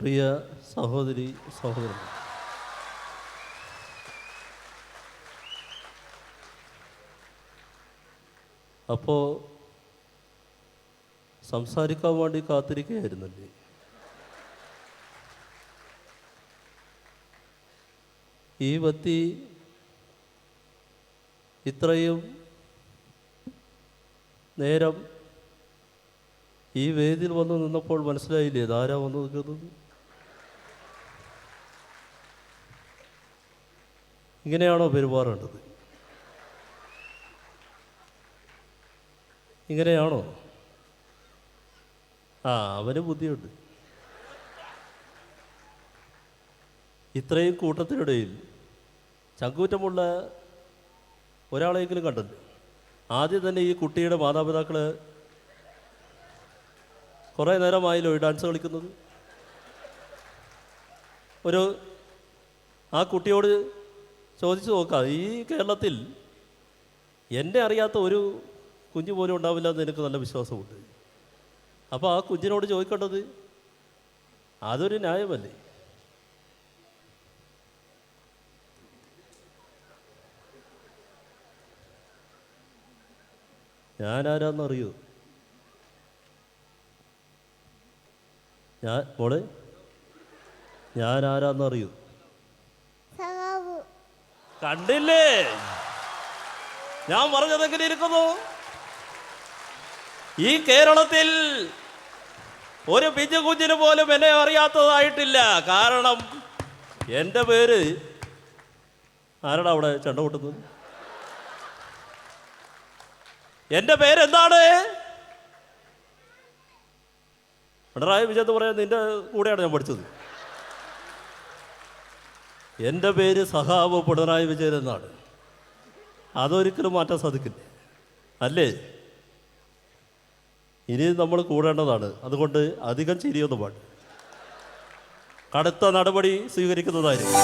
പ്രിയ സഹോദരി സഹോദരൻ അപ്പോൾ സംസാരിക്കാൻ വേണ്ടി കാത്തിരിക്കുകയായിരുന്നല്ലേ? ഈ വ്യക്തി ഇത്രയും നേരം ഈ വേദിയിൽ വന്ന് നിന്നപ്പോൾ മനസ്സിലായില്ലേ? ധാരാ വന്നു നിൽക്കുന്നത്? ഇങ്ങനെയാണോ പെരുമാറേണ്ടത്? ഇങ്ങനെയാണോ? ആ അവന് ബുദ്ധിയുണ്ട്. ഇത്രയും കൂട്ടത്തിനിടയിൽ ചങ്കൂറ്റമുള്ള ഒരാളെങ്കിലും കണ്ടത് ആദ്യം തന്നെ ഈ കുട്ടിയുടെ മാതാപിതാക്കൾ കുറേ നേരമായല്ലോ ഈ ഡാൻസ് കളിക്കുന്നത്? ഒരു ആ കുട്ടിയോട് ചോദിച്ചു നോക്കാം ഈ കേരളത്തിൽ എന്നെ അറിയാത്ത ഒരു കുഞ്ഞു പോലും ഉണ്ടാവില്ല എന്ന് എനിക്ക് നല്ല വിശ്വാസമുണ്ട്. അപ്പോൾ ആ കുഞ്ഞിനോട് ചോദിക്കേണ്ടത് അതൊരു ന്യായമല്ലേ? ഞാനാരാന്നറിയോ ഞാൻ മോളെ? ഞാനാരാന്നറിയോ കണ്ടില്ലേ? ഞാൻ പറഞ്ഞത് എങ്ങനെ ഇരിക്കുന്നു? ഈ കേരളത്തിൽ ഒരു പിഞ്ചു കുഞ്ഞിന് പോലും എന്നെ അറിയാത്തതായിട്ടില്ല. കാരണം എന്റെ പേര് ആരാടാ അവിടെ ചെണ്ട പൊട്ടുന്നത്? എന്റെ പേരെന്താണ്? പിണറായി വിജയത്ത് പറയാൻ നിന്റെ കൂടെയാണ് ഞാൻ പഠിച്ചത്. എന്റെ പേര് സഹാബ് പിണറായി വിജയൻ എന്നാണ്. അതൊരിക്കലും മാറ്റാൻ സാധിക്കില്ല. അല്ലേ? ഇനി നമ്മൾ കൂടേണ്ടതാണ്. അതുകൊണ്ട് അധികം ചിരിയൊന്നും പാട്ട് കടുത്ത നടപടി സ്വീകരിക്കുന്നതായിരിക്കും.